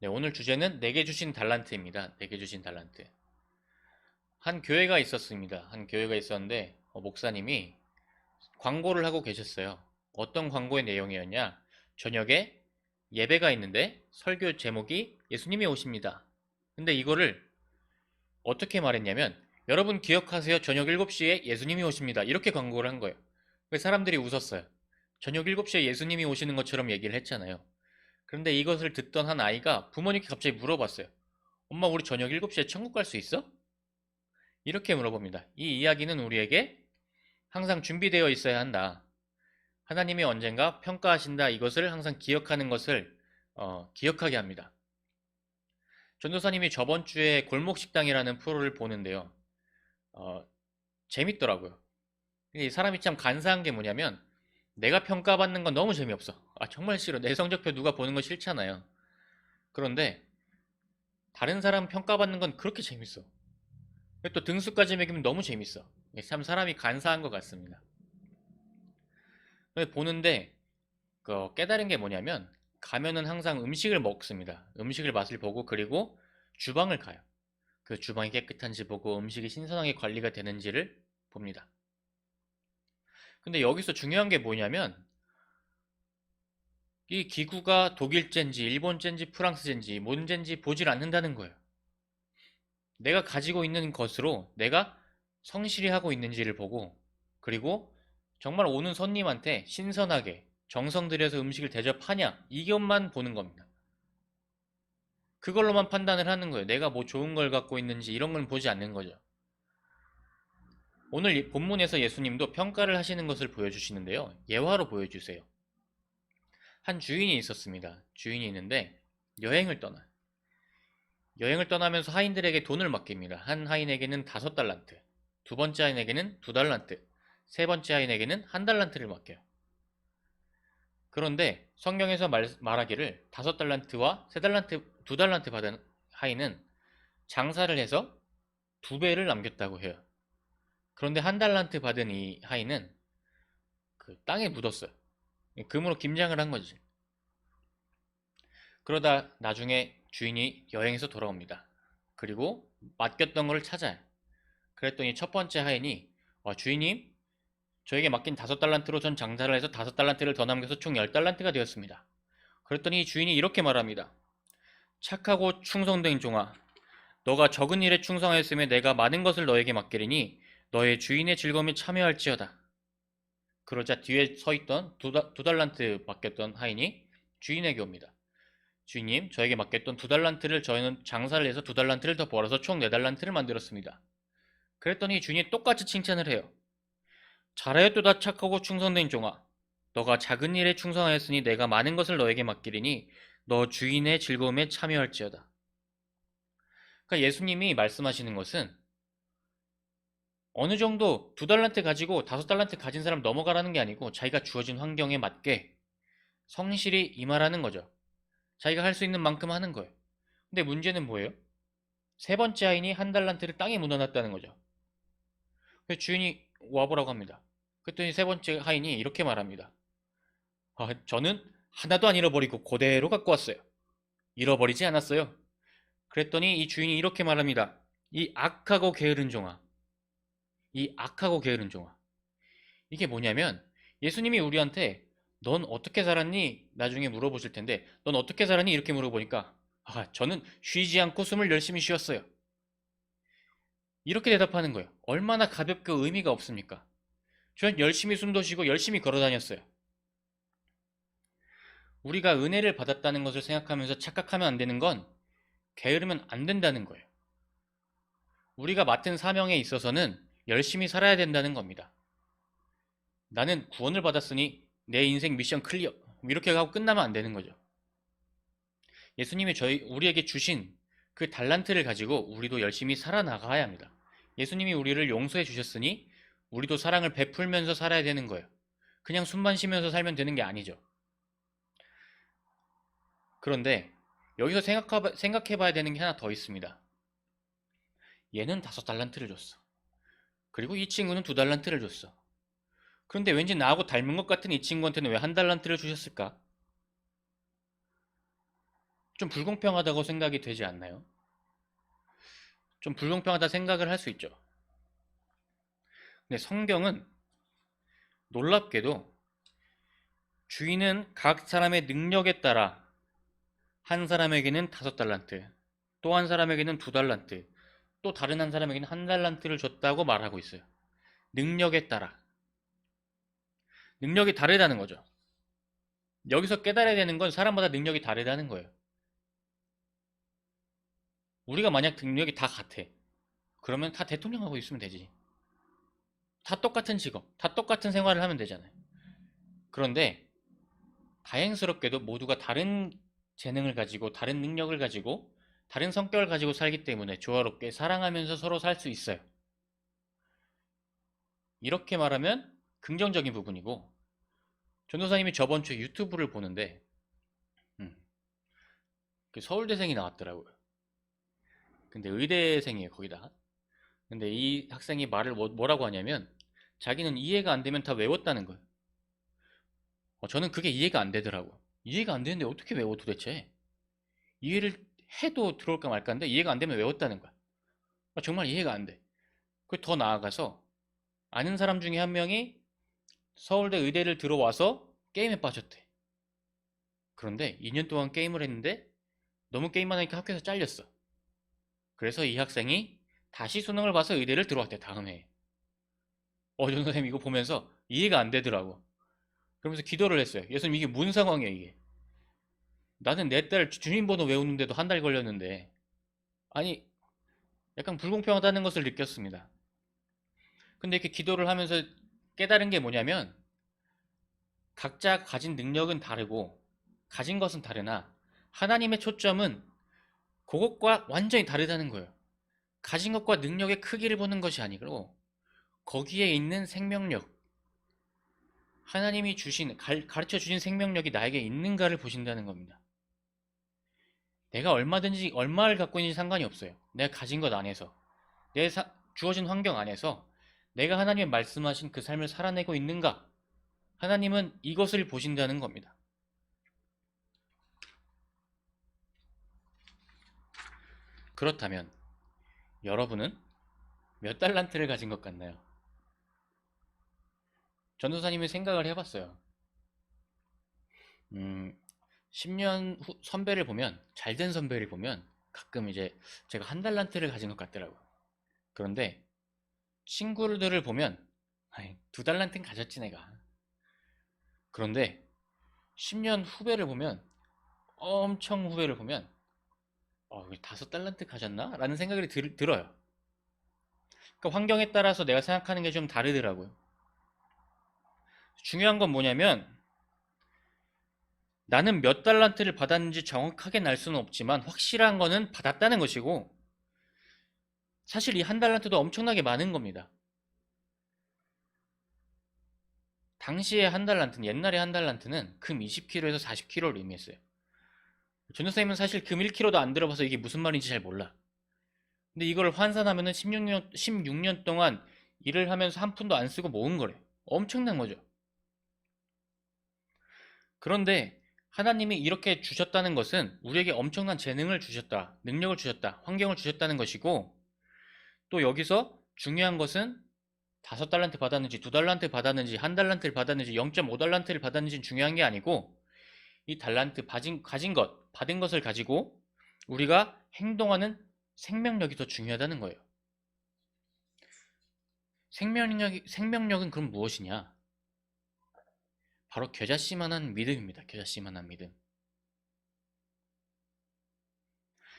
네, 오늘 주제는 내게 주신 달란트입니다. 내게 주신 달란트. 한 교회가 있었습니다. 한 교회가 있었는데 어, 목사님이 광고를 하고 계셨어요. 어떤 광고의 내용이었냐? 저녁에 예배가 있는데 설교 제목이 예수님이 오십니다. 근데 이거를 어떻게 말했냐면 여러분 기억하세요. 저녁 7시에 예수님이 오십니다. 이렇게 광고를 한 거예요. 그래서 사람들이 웃었어요. 저녁 7시에 예수님이 오시는 것처럼 얘기를 했잖아요. 그런데 이것을 듣던 한 아이가 부모님께 갑자기 물어봤어요. 엄마, 우리 저녁 7시에 천국 갈 수 있어? 이렇게 물어봅니다. 이 이야기는 우리에게 항상 준비되어 있어야 한다. 하나님이 언젠가 평가하신다. 이것을 항상 기억하는 것을 어, 기억하게 합니다. 전도사님이 저번 주에 골목식당이라는 프로를 보는데요. 어, 재밌더라고요. 이 사람이 참 간사한 게 뭐냐면 내가 평가받는 건 너무 재미없어. 아, 정말 싫어. 내 성적표 누가 보는 거 싫잖아요. 그런데 다른 사람 평가받는 건 그렇게 재밌어. 또 등수까지 매기면 너무 재밌어. 참 사람이 간사한 것 같습니다. 보는데 그 깨달은 게 뭐냐면 가면은 항상 음식을 먹습니다. 음식을 맛을 보고 그리고 주방을 가요. 그 주방이 깨끗한지 보고 음식이 신선하게 관리가 되는지를 봅니다. 근데 여기서 중요한 게 뭐냐면 이 기구가 독일제인지 일본제인지 프랑스제인지 뭔제인지 보질 않는다는 거예요. 내가 가지고 있는 것으로 내가 성실히 하고 있는지를 보고 그리고 정말 오는 손님한테 신선하게 정성 들여서 음식을 대접하냐 이것만 보는 겁니다. 그걸로만 판단을 하는 거예요. 내가 뭐 좋은 걸 갖고 있는지 이런 건 보지 않는 거죠. 오늘 이 본문에서 예수님도 평가를 하시는 것을 보여주시는데요. 예화로 보여주세요. 한 주인이 있었습니다. 주인이 있는데 여행을 떠나요. 여행을 떠나면서 하인들에게 돈을 맡깁니다. 한 하인에게는 다섯 달란트, 두 번째 하인에게는 두 달란트, 세 번째 하인에게는 한 달란트를 맡겨요. 그런데 성경에서 말, 말하기를 다섯 달란트와 세 달란트, 두 달란트 받은 하인은 장사를 해서 두 배를 남겼다고 해요. 그런데 한 달란트 받은 이 하인은 그 땅에 묻었어요. 금으로 김장을 한 거지. 그러다 나중에 주인이 여행에서 돌아옵니다. 그리고 맡겼던 걸 찾아요. 그랬더니 첫 번째 하인이 와 주인님 저에게 맡긴 다섯 달란트로 전 장사를 해서 다섯 달란트를 더 남겨서 총 열 달란트가 되었습니다. 그랬더니 주인이 이렇게 말합니다. 착하고 충성된 종아 너가 적은 일에 충성하였으면 내가 많은 것을 너에게 맡기리니 너의 주인의 즐거움에 참여할지어다. 그러자 뒤에 서 있던 두, 다, 두 달란트 맡겼던 하인이 주인에게 옵니다. 주인님, 저에게 맡겼던 두 달란트를 저희는 장사를 해서 두 달란트를 더 벌어서 총 네 달란트를 만들었습니다. 그랬더니 주인이 똑같이 칭찬을 해요. 잘하였도다 착하고 충성된 종아. 너가 작은 일에 충성하였으니 내가 많은 것을 너에게 맡기리니 너 주인의 즐거움에 참여할지어다. 그러니까 예수님이 말씀하시는 것은 어느 정도 두 달란트 가지고 다섯 달란트 가진 사람 넘어가라는 게 아니고 자기가 주어진 환경에 맞게 성실히 임하라는 거죠. 자기가 할 수 있는 만큼 하는 거예요. 근데 문제는 뭐예요? 세 번째 아인이 한 달란트를 땅에 묻어놨다는 거죠. 그래서 주인이 와보라고 합니다. 그랬더니 세 번째 하인이 이렇게 말합니다. 아, 저는 하나도 안 잃어버리고 그대로 갖고 왔어요. 잃어버리지 않았어요. 그랬더니 이 주인이 이렇게 말합니다. 이 악하고 게으른 종아. 이 악하고 게으른 종아. 이게 뭐냐면 예수님이 우리한테 넌 어떻게 살았니? 나중에 물어보실 텐데 넌 어떻게 살았니? 이렇게 물어보니까 아, 저는 쉬지 않고 숨을 열심히 쉬었어요. 이렇게 대답하는 거예요. 얼마나 가볍게 의미가 없습니까? 저는 열심히 숨도 쉬고 열심히 걸어 다녔어요. 우리가 은혜를 받았다는 것을 생각하면서 착각하면 안 되는 건 게으르면 안 된다는 거예요. 우리가 맡은 사명에 있어서는 열심히 살아야 된다는 겁니다. 나는 구원을 받았으니 내 인생 미션 클리어. 이렇게 하고 끝나면 안 되는 거죠. 예수님이 저희 우리에게 주신 그 달란트를 가지고 우리도 열심히 살아나가야 합니다. 예수님이 우리를 용서해 주셨으니 우리도 사랑을 베풀면서 살아야 되는 거예요. 그냥 숨만 쉬면서 살면 되는 게 아니죠. 그런데 여기서 생각해 봐야 되는 게 하나 더 있습니다. 얘는 다섯 달란트를 줬어. 그리고 이 친구는 두 달란트를 줬어. 그런데 왠지 나하고 닮은 것 같은 이 친구한테는 왜 한 달란트를 주셨을까? 좀 불공평하다고 생각이 되지 않나요? 좀 불공평하다 생각을 할 수 있죠. 근데 성경은 놀랍게도 주인은 각 사람의 능력에 따라 한 사람에게는 다섯 달란트, 또 한 사람에게는 두 달란트, 또 다른 한 사람에게는 한 달란트를 줬다고 말하고 있어요. 능력에 따라. 능력이 다르다는 거죠. 여기서 깨달아야 되는 건 사람마다 능력이 다르다는 거예요. 우리가 만약 능력이 다 같아. 그러면 다 대통령 하고 있으면 되지. 다 똑같은 직업, 다 똑같은 생활을 하면 되잖아요. 그런데 다행스럽게도 모두가 다른 재능을 가지고 다른 능력을 가지고 다른 성격을 가지고 살기 때문에 조화롭게 사랑하면서 서로 살 수 있어요. 이렇게 말하면 긍정적인 부분이고 전도사님이 저번 주에 유튜브를 보는데 음, 그 서울대생이 나왔더라고요. 근데 의대생이에요 거기다. 근데 이 학생이 말을 뭐, 뭐라고 하냐면 자기는 이해가 안 되면 다 외웠다는 거예요. 어, 저는 그게 이해가 안 되더라고. 이해가 안 되는데 어떻게 외워 도대체? 이해를 해도 들어올까 말까인데 이해가 안 되면 외웠다는 거야. 어, 정말 이해가 안 돼. 그더 나아가서 아는 사람 중에 한 명이 서울대 의대를 들어와서 게임에 빠졌대. 그런데 2년 동안 게임을 했는데 너무 게임만 하니까 학교에서 잘렸어. 그래서 이 학생이 다시 수능을 봐서 의대를 들어왔대 다음 해에. 어, 전 선생님 이거 보면서 이해가 안 되더라고. 그러면서 기도를 했어요. 예수님 이게 무슨 상황이야 이게? 나는 내 딸 주민번호 외우는데도 한 달 걸렸는데 아니 약간 불공평하다는 것을 느꼈습니다. 근데 이렇게 기도를 하면서 깨달은 게 뭐냐면 각자 가진 능력은 다르고 가진 것은 다르나 하나님의 초점은 그것과 완전히 다르다는 거예요. 가진 것과 능력의 크기를 보는 것이 아니고 거기에 있는 생명력 하나님이 주신 가르쳐 주신 생명력이 나에게 있는가를 보신다는 겁니다. 내가 얼마든지 얼마를 갖고 있는지 상관이 없어요. 내가 가진 것 안에서 내 사, 주어진 환경 안에서 내가 하나님의 말씀하신 그 삶을 살아내고 있는가? 하나님은 이것을 보신다는 겁니다. 그렇다면 여러분은 몇 달란트를 가진 것 같나요? 전도사님이 생각을 해봤어요. 음, 10년 후 선배를 보면 잘 된 선배를 보면 가끔 이제 제가 한 달란트를 가진 것 같더라고. 그런데 친구들을 보면 두 달란트는 가졌지 내가. 그런데 10년 후배를 보면 엄청 후배를 보면 어, 다섯 달란트 가졌나? 라는 생각이 들, 들어요. 그러니까 환경에 따라서 내가 생각하는 게 좀 다르더라고요. 중요한 건 뭐냐면 나는 몇 달란트를 받았는지 정확하게 날 수는 없지만 확실한 거는 받았다는 것이고 사실 이 한 달란트도 엄청나게 많은 겁니다. 당시에 한 달란트는 옛날에 한 달란트는 금 20kg에서 40kg를 의미했어요. 전도사님은 사실 금 1kg도 안 들어봐서 이게 무슨 말인지 잘 몰라. 근데 이걸 환산하면은 16년, 16년 동안 일을 하면서 한 푼도 안 쓰고 모은 거래. 엄청난 거죠. 그런데 하나님이 이렇게 주셨다는 것은 우리에게 엄청난 재능을 주셨다, 능력을 주셨다, 환경을 주셨다는 것이고 또 여기서 중요한 것은 다섯 달란트 받았는지 두 달란트 받았는지 한 달란트를 받았는지 0.5 달란트를 받았는지 중요한 게 아니고 이 달란트 가진, 가진 것, 받은 것을 가지고 우리가 행동하는 생명력이 더 중요하다는 거예요. 생명력, 생명력은 그럼 무엇이냐? 바로 겨자씨만한 믿음입니다. 겨자씨만한 믿음.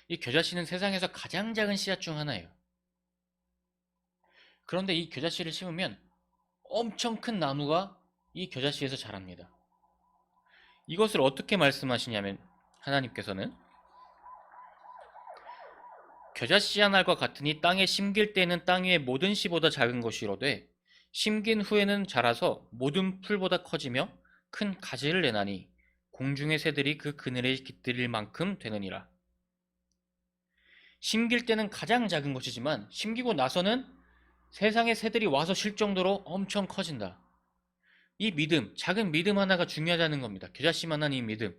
이 겨자씨는 세상에서 가장 작은 씨앗 중 하나예요. 그런데 이 겨자씨를 심으면 엄청 큰 나무가 이 겨자씨에서 자랍니다. 이것을 어떻게 말씀하시냐면 하나님께서는 겨자씨 한 알과 같으니 땅에 심길 때는 땅 위의 모든 씨보다 작은 것이로되 심긴 후에는 자라서 모든 풀보다 커지며 큰 가지를 내나니 공중의 새들이 그 그늘에 깃들일 만큼 되느니라. 심길 때는 가장 작은 것이지만 심기고 나서는 세상의 새들이 와서 쉴 정도로 엄청 커진다. 이 믿음, 작은 믿음 하나가 중요하다는 겁니다. 겨자씨 만한 이 믿음.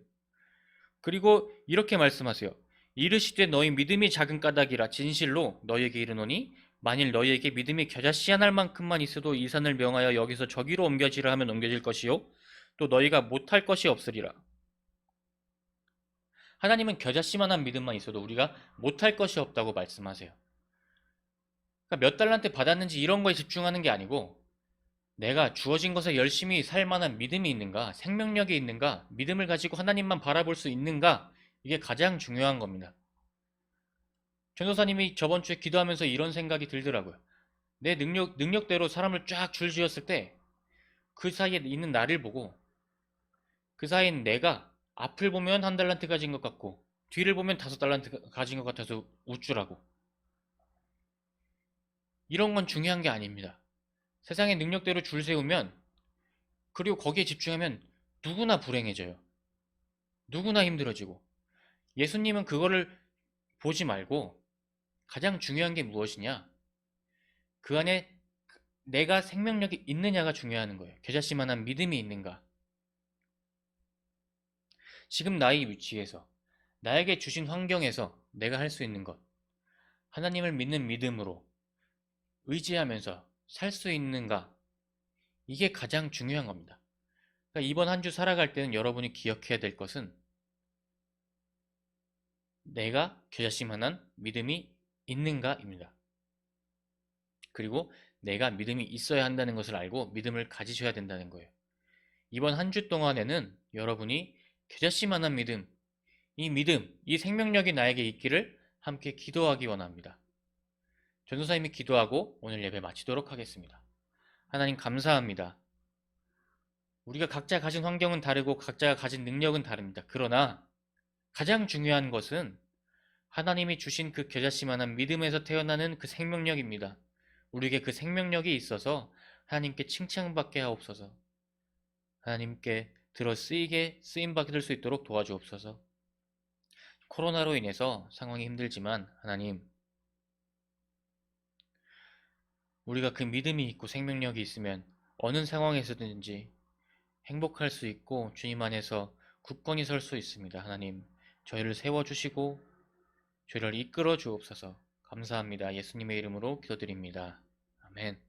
그리고 이렇게 말씀하세요. 이르시되 너희 믿음이 작은 까닭이라 진실로 너희에게 이르노니 만일 너희에게 믿음이 겨자씨앗 만큼만 있어도 이 산을 명하여 여기서 저기로 옮겨지라 하면 옮겨질 것이요 또 너희가 못할 것이 없으리라. 하나님은 겨자씨만한 믿음만 있어도 우리가 못할 것이 없다고 말씀하세요. 그러니까 몇 달란트 받았는지 이런 거에 집중하는 게 아니고 내가 주어진 것에 열심히 살 만한 믿음이 있는가, 생명력이 있는가, 믿음을 가지고 하나님만 바라볼 수 있는가, 이게 가장 중요한 겁니다. 전도사님이 저번 주에 기도하면서 이런 생각이 들더라고요. 내 능력, 능력대로 사람을 쫙 줄지었을 때 그 사이에 있는 나를 보고 그 사이에 내가 앞을 보면 한 달란트 가진 것 같고 뒤를 보면 다섯 달란트 가진 것 같아서 우쭐하고 이런 건 중요한 게 아닙니다. 세상의 능력대로 줄 세우면 그리고 거기에 집중하면 누구나 불행해져요. 누구나 힘들어지고 예수님은 그거를 보지 말고 가장 중요한 게 무엇이냐? 그 안에 내가 생명력이 있느냐가 중요한 거예요. 겨자씨만한 믿음이 있는가? 지금 나의 위치에서 나에게 주신 환경에서 내가 할 수 있는 것 하나님을 믿는 믿음으로 의지하면서 살 수 있는가? 이게 가장 중요한 겁니다. 그러니까 이번 한 주 살아갈 때는 여러분이 기억해야 될 것은 내가 겨자씨만한 믿음이 있는가입니다. 그리고 내가 믿음이 있어야 한다는 것을 알고 믿음을 가지셔야 된다는 거예요. 이번 한 주 동안에는 여러분이 겨자씨만한 믿음, 이 믿음, 이 생명력이 나에게 있기를 함께 기도하기 원합니다. 전도사님이 기도하고 오늘 예배 마치도록 하겠습니다. 하나님 감사합니다. 우리가 각자 가진 환경은 다르고 각자가 가진 능력은 다릅니다. 그러나 가장 중요한 것은 하나님이 주신 그 겨자씨만한 믿음에서 태어나는 그 생명력입니다. 우리에게 그 생명력이 있어서 하나님께 칭찬받게 하옵소서. 하나님께 들어 쓰이게 쓰임 받을 수 있도록 도와주옵소서. 코로나로 인해서 상황이 힘들지만 하나님 우리가 그 믿음이 있고 생명력이 있으면 어느 상황에서든지 행복할 수 있고 주님 안에서 굳건히 설 수 있습니다. 하나님 저희를 세워주시고 저희를 이끌어 주옵소서 감사합니다. 예수님의 이름으로 기도드립니다. 아멘